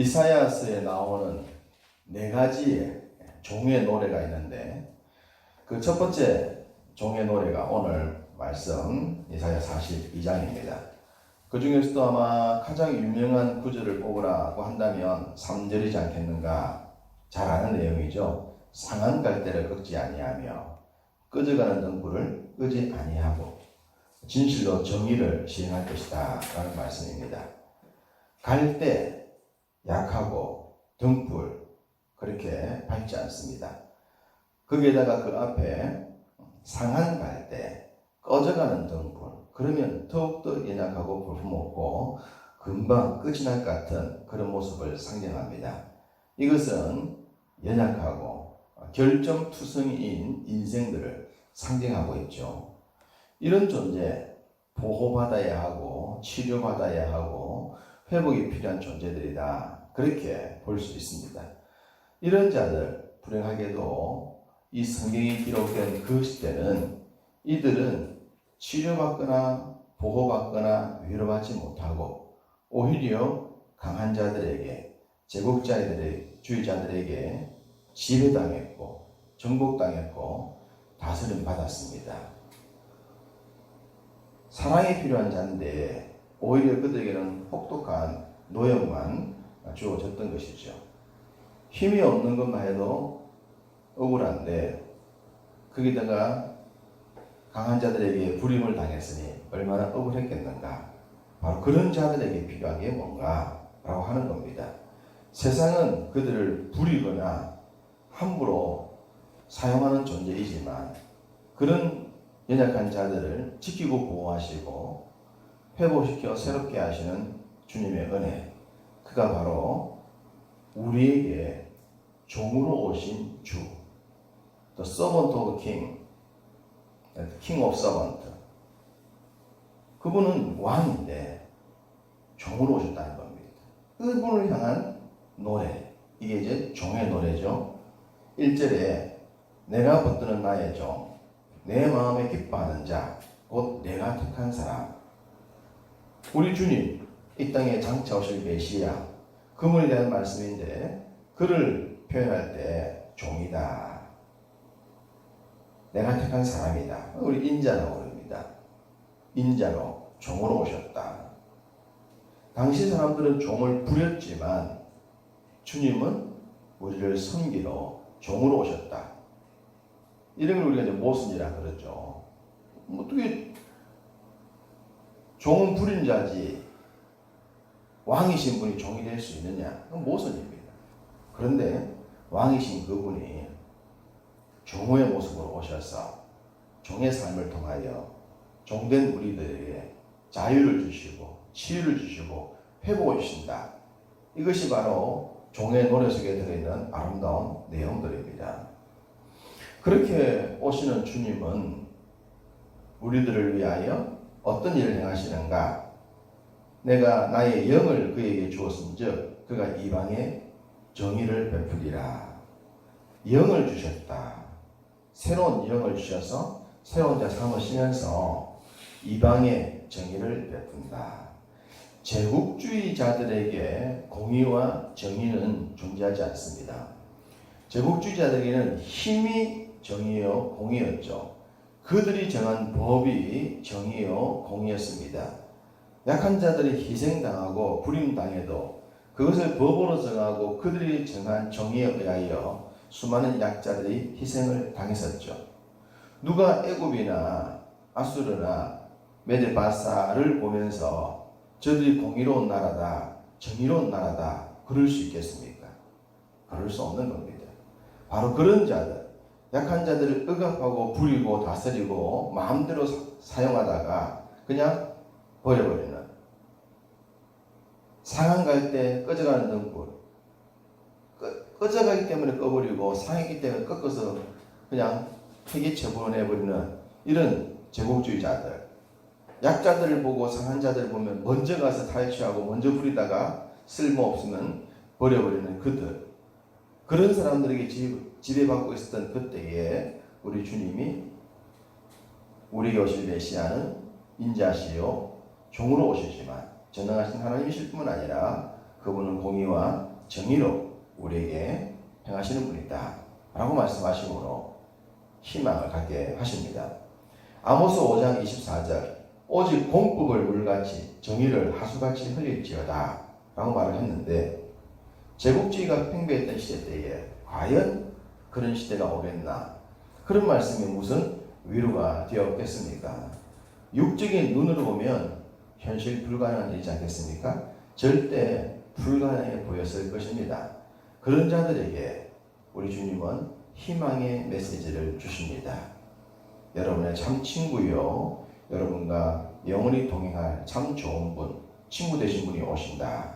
이사야서에 나오는 네 가지의 종의 노래가 있는데 그 첫 번째 종의 노래가 오늘 말씀 이사야 42장입니다. 그 중에서도 아마 가장 유명한 구절을 뽑으라고 한다면 3절이지 않겠는가 잘 아는 내용이죠. 상한 갈대를 꺾지 아니하며 꺼져가는 등불을 끄지 아니하고 진실로 정의를 시행할 것이다 라는 말씀입니다. 갈대 약하고 등불 그렇게 밝지 않습니다. 거기에다가 그 앞에 상한 갈대 꺼져가는 등불 그러면 더욱더 연약하고 볼품없고 금방 끝이 날 것 같은 그런 모습을 상징합니다. 이것은 연약하고 결정투성이인 인생들을 상징하고 있죠. 이런 존재 보호받아야 하고 치료받아야 하고 회복이 필요한 존재들이다. 그렇게 볼 수 있습니다. 이런 자들 불행하게도 이 성경이 기록된 그 시대는 이들은 치료받거나 보호받거나 위로받지 못하고 오히려 강한 자들에게 제국자들의 주의자들에게 지배당했고 정복당했고 다스림 받았습니다. 사랑이 필요한 자인데 오히려 그들에게는 혹독한 노역만 주어졌던 것이죠. 힘이 없는 것만 해도 억울한데 거기다가 강한 자들에게 불임을 당했으니 얼마나 억울했겠는가. 바로 그런 자들에게 필요한 게 뭔가라고 하는 겁니다. 세상은 그들을 부리거나 함부로 사용하는 존재이지만 그런 연약한 자들을 지키고 보호하시고 회복시켜 새롭게 하시는 주님의 은혜. 그가 바로 우리에게 종으로 오신 주. The servant of king. King of servant. 그분은 왕인데 종으로 오셨다는 겁니다. 그분을 향한 노래. 이게 이제 종의 노래죠. 1절에 내가 붙드는 나의 종, 내 마음에 기뻐하는 자, 곧 내가 택한 사람. 우리 주님, 이 땅에 장차 오실 메시아, 그분에 대한 말씀인데, 그를 표현할 때 종이다. 내가 택한 사람이다. 우리 인자라고 그럽니다. 인자로, 종으로 오셨다. 당시 사람들은 종을 부렸지만, 주님은 우리를 섬기러 종으로 오셨다. 이런 걸 우리가 이제 모순이라 그러죠. 뭐 어떻게 종은 부린 자지 왕이신 분이 종이 될 수 있느냐? 그건 모순입니다. 그런데 왕이신 그분이 종의 모습으로 오셔서 종의 삶을 통하여 종된 우리들에게 자유를 주시고 치유를 주시고 회복을 주신다. 이것이 바로 종의 노래 속에 들어있는 아름다운 내용들입니다. 그렇게 오시는 주님은 우리들을 위하여 어떤 일을 행하시는가? 내가 나의 영을 그에게 주었은즉 그가 이방에 정의를 베풀리라. 영을 주셨다. 새로운 영을 주셔서 새로운 자 삼으시면서 이방에 정의를 베푼다. 제국주의자들에게 공의와 정의는 존재하지 않습니다. 제국주의자들에게는 힘이 정의요 공의였죠. 그들이 정한 법이 정의요 공의였습니다. 약한 자들이 희생당하고 불임당해도 그것을 법으로 정하고 그들이 정한 정의에 의하여 수많은 약자들이 희생을 당했었죠. 누가 애굽이나 아수르나 메데바사를 보면서 저들이 공의로운 나라다, 정의로운 나라다, 그럴 수 있겠습니까? 그럴 수 없는 겁니다. 바로 그런 자들, 약한 자들을 억압하고 부리고 다스리고 마음대로 사용하다가 그냥 버려버리는. 상한 갈 때 꺼져가는 등불. 꺼, 꺼져가기 때문에 꺼버리고 상했기 때문에 꺾어서 그냥 폐기쳐 보내버리는 이런 제국주의자들. 약자들을 보고 상한 자들을 보면 먼저 가서 탈취하고 먼저 부리다가 쓸모없으면 버려버리는 그들. 그런 사람들에게 지 배받고 있었던 그때에 우리 주님이 우리에게 오실 메시아는 인자시요 종으로 오시지만 전능하신 하나님이실 뿐만 아니라 그분은 공의와 정의로 우리에게 행하시는 분이다. 라고 말씀하시므로 희망을 갖게 하십니다. 아모스 5장 24절 오직 공법을 물같이 정의를 하수같이 흘릴지어다 라고 말을 했는데 제국주의가 팽배했던 시대 때에 과연 그런 시대가 오겠나 그런 말씀이 무슨 위로가 되었겠습니까? 육적인 눈으로 보면 현실 불가능한 일이지 않겠습니까? 절대 불가능해 보였을 것입니다. 그런 자들에게 우리 주님은 희망의 메시지를 주십니다. 여러분의 참 친구요, 여러분과 영원히 동행할 참 좋은 분, 친구 되신 분이 오신다.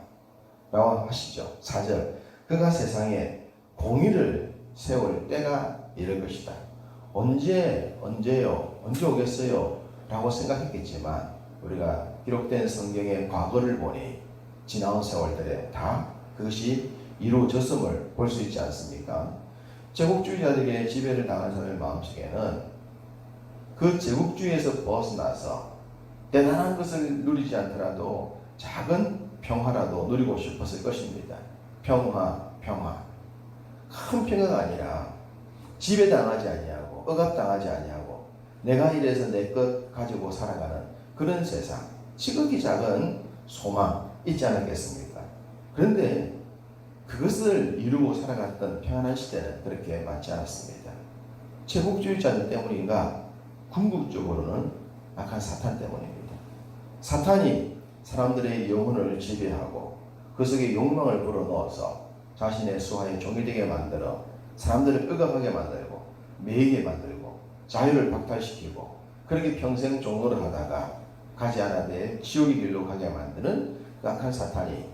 라고 하시죠. 4절. 그가 세상에 공의를 세울 때가 이럴 것이다. 언제, 언제요? 언제 오겠어요? 라고 생각했겠지만, 우리가 기록된 성경의 과거를 보니, 지나온 세월들에 다 그것이 이루어졌음을 볼 수 있지 않습니까? 제국주의자들에게 지배를 당한 사람의 마음속에는 그 제국주의에서 벗어나서 대단한 것을 누리지 않더라도 작은 평화라도 누리고 싶었을 것입니다. 평화, 평화. 큰 평화가 아니라 지배당하지 아니하고 억압당하지 아니하고 내가 이래서 내 것 가지고 살아가는 그런 세상. 지극히 작은 소망 있지 않았겠습니까? 그런데 그것을 이루고 살아갔던 평안한 시대는 그렇게 많지 않았습니다. 제국주의자들 때문인가? 궁극적으로는 악한 사탄 때문입니다. 사탄이 사람들의 영혼을 지배하고 그 속에 욕망을 불어넣어서 자신의 수하에 종이 되게 만들어 사람들을 억압하게 만들고 매이게 만들고 자유를 박탈시키고 그렇게 평생 종노를 하다가 가지 않아대 지옥의 길로 가게 만드는 그 악한 사탄이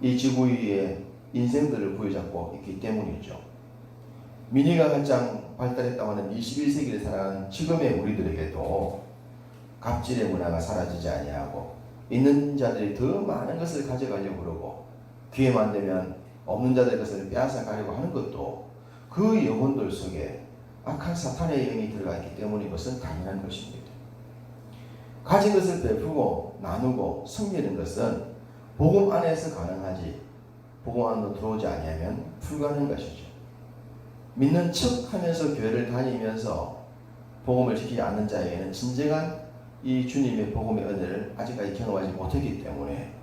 이 지구 위에 인생들을 부여잡고 있기 때문이죠. 미니가 한창 발달했다고 하는 21세기를 살아가는 지금의 우리들에게도 갑질의 문화가 사라지지 아니하고 있는 자들이 더 많은 것을 가져가려고 그러고 기회만 되면 없는 자들의 것을 빼앗아 가려고 하는 것도 그 영혼들 속에 악한 사탄의 영이 들어가 있기 때문인 것은 당연한 것입니다. 가진 것을 베푸고 나누고 섬기는 것은 복음 안에서 가능하지 복음 안으로 들어오지 아니하면 불가능한 것이죠. 믿는 척 하면서 교회를 다니면서 복음을 지키지 않는 자에게는 진정한 이 주님의 복음의 은혜를 아직까지 경험하지 못했기 때문에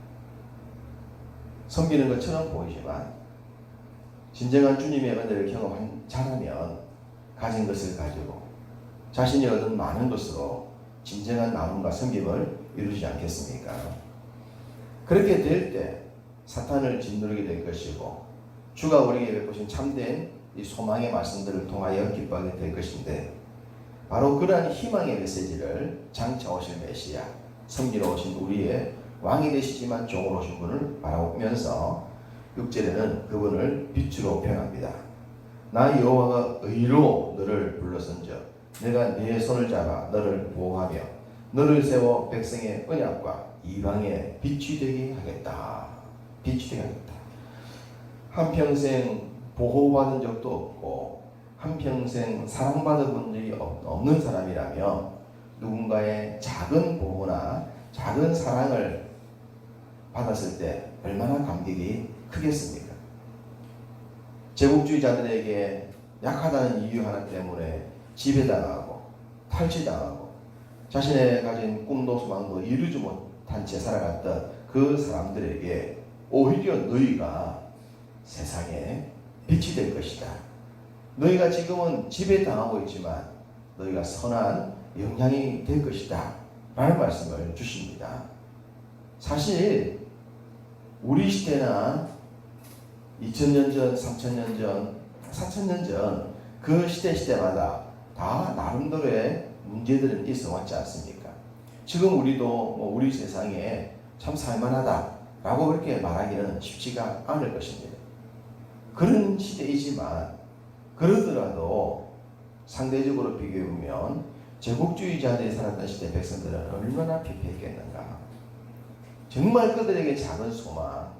섬기는 것처럼 보이지만 진정한 주님의 은혜를 경험한 자라면 가진 것을 가지고 자신이 얻은 많은 것으로 진정한 나눔과 섬김을 이루지 않겠습니까? 그렇게 될 때 사탄을 짓누르게 될 것이고 주가 우리에게 베푸신 참된 이 소망의 말씀들을 통하여 기뻐하게 될 것인데 바로 그러한 희망의 메시지를 장차 오실 메시아 섬기러 오신 우리의 왕이 되시지만 종으로 오신 분을 바라보면서 6절에는 그분을 빛으로 표현합니다. 나 여호와가 의로 너를 불러선저 내가 네 손을 잡아 너를 보호하며 너를 세워 백성의 언약과 이방의 빛이 되게 하겠다. 빛이 되게 하겠다. 한평생 보호받은 적도 없고 한평생 사랑받아 본 적이 없- 없는 사람이라면 누군가의 작은 보호나 작은 사랑을 받았을 때 얼마나 감격이 크겠습니까? 제국주의자들에게 약하다는 이유 하나 때문에 지배당하고 탈취당하고 자신의 가진 꿈도 소망도 이루지 못한 채 살아갔던 그 사람들에게 오히려 너희가 세상에 빛이 될 것이다. 너희가 지금은 지배당하고 있지만 너희가 선한 영향이 될 것이다. 라는 말씀을 주십니다. 사실 우리 시대나 2000년 전, 3000년 전, 4000년 전 그 시대 시대마다 다 나름대로의 문제들은 있어 왔지 않습니까? 지금 우리도 뭐 우리 세상에 참 살만하다라고 그렇게 말하기는 쉽지가 않을 것입니다. 그런 시대이지만 그러더라도 상대적으로 비교해 보면 제국주의자들이 살았던 시대 백성들은 얼마나 피폐했겠는가. 정말 그들에게 작은 소망,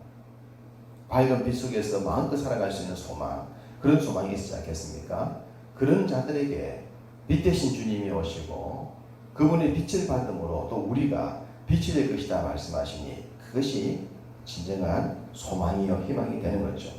밝은 빛 속에서 마음껏 살아갈 수 있는 소망, 그런 소망이 있지 않겠습니까? 그런 자들에게 빛 대신 주님이 오시고 그분의 빛을 받음으로 또 우리가 빛이 될 것이다 말씀하시니 그것이 진정한 소망이요 희망이 되는 거죠.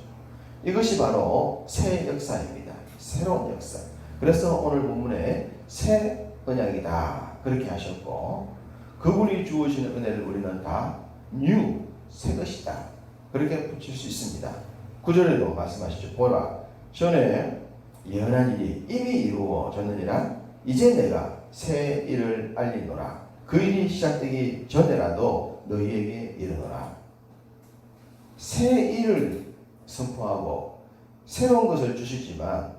이것이 바로 새 역사입니다. 새로운 역사. 그래서 오늘 본문에 새 언약이다 그렇게 하셨고 그분이 주어지는 은혜를 우리는 다 new 새 것이다 그렇게 붙일 수 있습니다. 구절에도 말씀하시죠. 보라 전에 예언한 일이 이미 이루어졌느니라 이제 내가 새 일을 알리노라 그 일이 시작되기 전에라도 너희에게 이르노라 새 일을 선포하고 새로운 것을 주시지만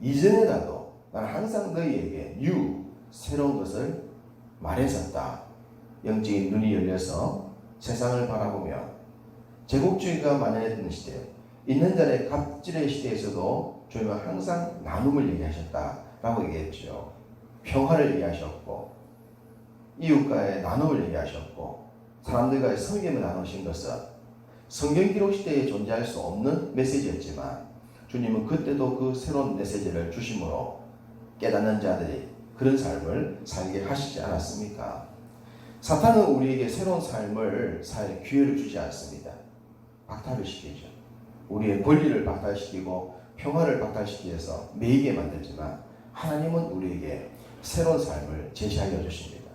이전에라도 나는 항상 너희에게 new 새로운 것을 말했었다. 영적인 눈이 열려서 세상을 바라보며 제국주의가 만연했던 시대, 있는 자의 갑질의 시대에서도 주님은 항상 나눔을 얘기하셨다라고 얘기했죠. 평화를 얘기하셨고 이웃과의 나눔을 얘기하셨고 사람들과의 성경을 나누신 것은 성경 기록 시대에 존재할 수 없는 메시지였지만 주님은 그때도 그 새로운 메시지를 주심으로 깨닫는 자들이 그런 삶을 살게 하시지 않았습니까? 사탄은 우리에게 새로운 삶을 살 기회를 주지 않습니다. 박탈을 시키죠. 우리의 권리를 박탈시키고 평화를 박탈시키기 위해서 매이게 만들지만 하나님은 우리에게 새로운 삶을 제시하여 주십니다.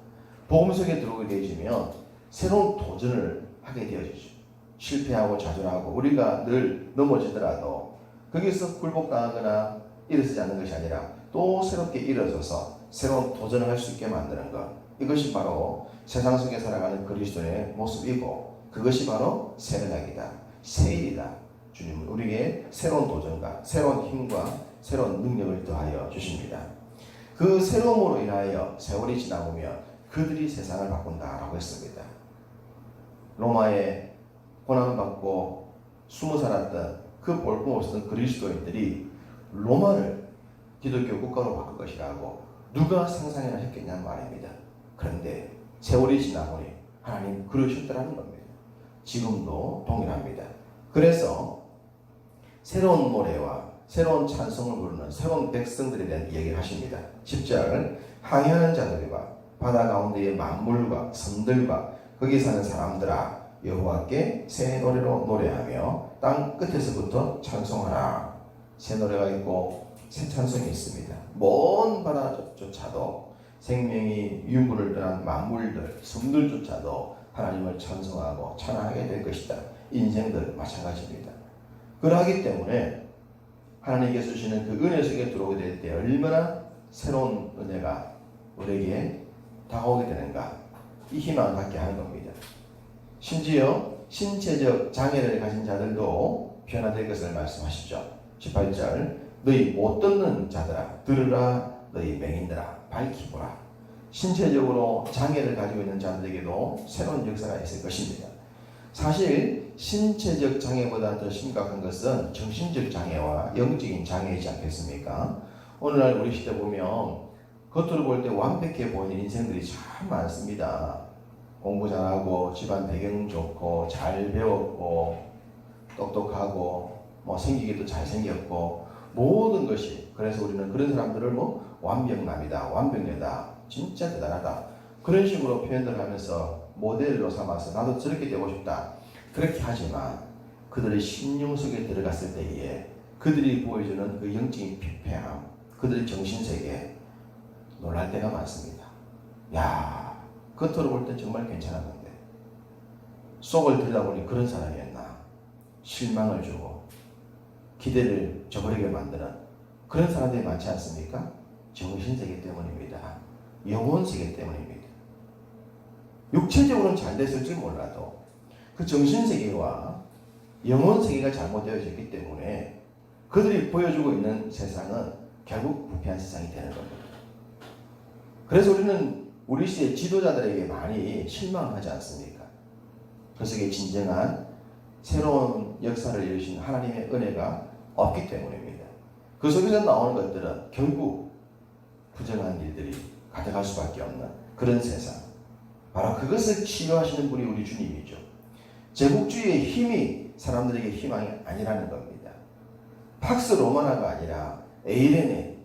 복음 속에 들어오게 되어지면 새로운 도전을 하게 되어지죠. 실패하고 좌절하고 우리가 늘 넘어지더라도 거기서 굴복당하거나 일어서지 않는 것이 아니라 또 새롭게 일어서서 새로운 도전을 할 수 있게 만드는 것. 이것이 바로 세상 속에 살아가는 그리스도의 모습이고 그것이 바로 새언약이다. 새일이다. 주님은 우리에게 새로운 도전과 새로운 힘과 새로운 능력을 더하여 주십니다. 그 새로움으로 인하여 세월이 지나보면 그들이 세상을 바꾼다라고 했습니다. 로마에 고난을 받고 숨어 살았던 그 볼품 없었던 그리스도인들이 로마를 기독교 국가로 바꿀 것이라고 누가 상상이나 했겠냐는 말입니다. 그런데 세월이 지나보니 하나님 그러셨더라는 겁니다. 지금도 동일합니다. 그래서 새로운 노래와 새로운 찬송을 부르는 새로운 백성들에 대한 이야기를 하십니다. 10절 항해하는 자들과 바다 가운데의 만물과 섬들과 거기 사는 사람들아 여호와께 새 노래로 노래하며 땅 끝에서부터 찬송하라. 새 노래가 있고 새 찬송이 있습니다. 먼 바다조차도 생명이 유물을 떠난 만물들, 섬들조차도 하나님을 찬송하고 찬양하게 될 것이다. 인생들 마찬가지입니다. 그러하기 때문에 하나님께서 주시는 그 은혜 속에 들어오게 될 때 얼마나 새로운 은혜가 우리에게 다가오게 되는가 이 희망을 갖게 하는 겁니다. 심지어 신체적 장애를 가진 자들도 변화될 것을 말씀하시죠. 18절 너희 못 듣는 자들아 들으라 너희 맹인들아 밝히 보라 신체적으로 장애를 가지고 있는 자들에게도 새로운 역사가 있을 것입니다. 사실 신체적 장애보다 더 심각한 것은 정신적 장애와 영적인 장애이지 않겠습니까? 오늘날 우리 시대 보면 겉으로 볼 때 완벽해 보이는 인생들이 참 많습니다. 공부 잘하고 집안 배경 좋고 잘 배웠고 똑똑하고 뭐 생기기도 잘생겼고 모든 것이 그래서 우리는 그런 사람들을 뭐 완벽남이다 완벽녀다. 진짜 대단하다. 그런 식으로 표현들 하면서 모델로 삼아서 나도 저렇게 되고 싶다. 그렇게 하지만 그들의 심령 속에 들어갔을 때에 그들이 보여주는 그 영적인 피폐함 그들의 정신세계 놀랄 때가 많습니다. 야 겉으로 볼땐 정말 괜찮았는데 속을 들여다보니 그런 사람이었나? 실망을 주고 기대를 저버리게 만드는 그런 사람들이 많지 않습니까? 정신세계 때문입니다. 영혼세계 때문입니다. 육체적으로는 잘 됐을지 몰라도 그 정신세계와 영혼세계가 잘못되어졌기 때문에 그들이 보여주고 있는 세상은 결국 부패한 세상이 되는 겁니다. 그래서 우리는 우리 시대 지도자들에게 많이 실망하지 않습니까? 그 속에 진정한 새로운 역사를 이루신 하나님의 은혜가 없기 때문입니다. 그 속에서 나오는 것들은 결국 부정한 일들이 가져갈 수밖에 없는 그런 세상. 바로 그것을 치료하시는 분이 우리 주님이죠. 제국주의의 힘이 사람들에게 희망이 아니라는 겁니다. 팍스 로마나가 아니라 에이레네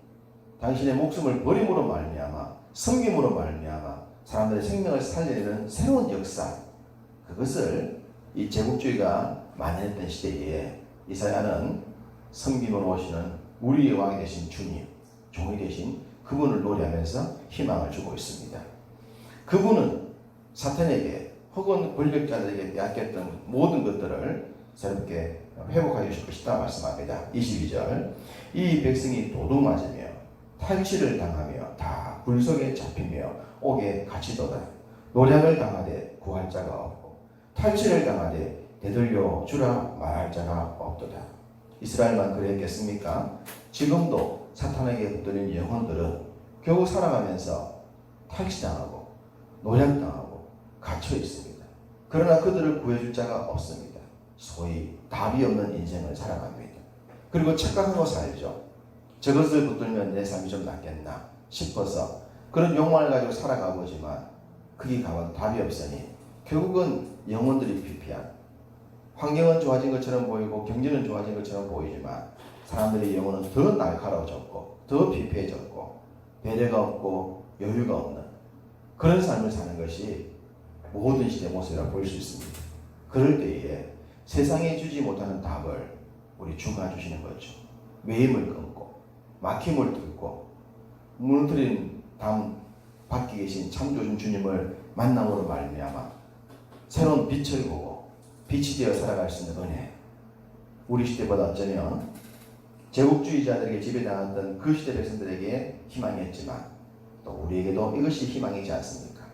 당신의 목숨을 버림으로 말미암아 섬김으로 말미암아 사람들의 생명을 살리는 새로운 역사 그것을 이 제국주의가 만연했던 시대에 이사야는 섬김을 오시는 우리의 왕이 되신 주님, 종이 되신 그분을 노래하면서 희망을 주고 있습니다. 그분은 사탄에게 혹은 권력자들에게 빼앗겼던 모든 것들을 새롭게 회복하여 주실 것이다 말씀합니다. 22절 이 백성이 도둑맞으며 탈취를 당하며 다 불속에 잡히며 옥에 갇히도다. 노량을 당하되 구할 자가 없고 탈취를 당하되 되돌려 주라 말할 자가 없도다. 이스라엘만 그랬겠습니까? 지금도 사탄에게 붙들린 영혼들은 겨우 살아가면서 탈취당하고 노량당하고 갇혀 있습니다. 그러나 그들을 구해줄 자가 없습니다. 소위 답이 없는 인생을 살아갑니다. 그리고 착각하고 살죠. 저것을 붙들면 내 삶이 좀 낫겠나 싶어서 그런 욕망을 가지고 살아가보지만 그게 가면 답이 없으니 결국은 영혼들이 피폐한 환경은 좋아진 것처럼 보이고 경제는 좋아진 것처럼 보이지만 사람들의 영혼은 더 날카로워졌고 더 피폐해졌고 배려가 없고 여유가 없는 그런 삶을 사는 것이 모든 시대 모습이라 볼 수 있습니다. 그럴 때에 세상에 주지 못하는 답을 우리 주가 주시는 거죠. 매임을 끊고 막힘을 뚫고 무너뜨린 다음 밖에 계신 창조주 주님을 만남으로 말미암아 새로운 빛을 보고 빛이 되어 살아갈 수 있는 은혜. 우리 시대보다 어쩌면 제국주의자들에게 지배당했던 그 시대 백성들에게 희망이었지만 또 우리에게도 이것이 희망이지 않습니까?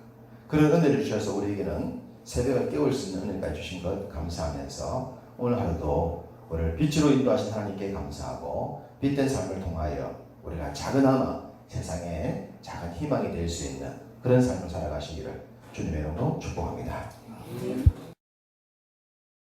그런 은혜를 주셔서 우리에게는 새벽을 깨울 수 있는 은혜까지 주신 것 감사하면서 오늘 하루도 우리를 빛으로 인도하신 하나님께 감사하고 빛된 삶을 통하여 우리가 작은아마 세상에 작은 희망이 될 수 있는 그런 삶을 살아가시기를 주님의 이름으로 축복합니다.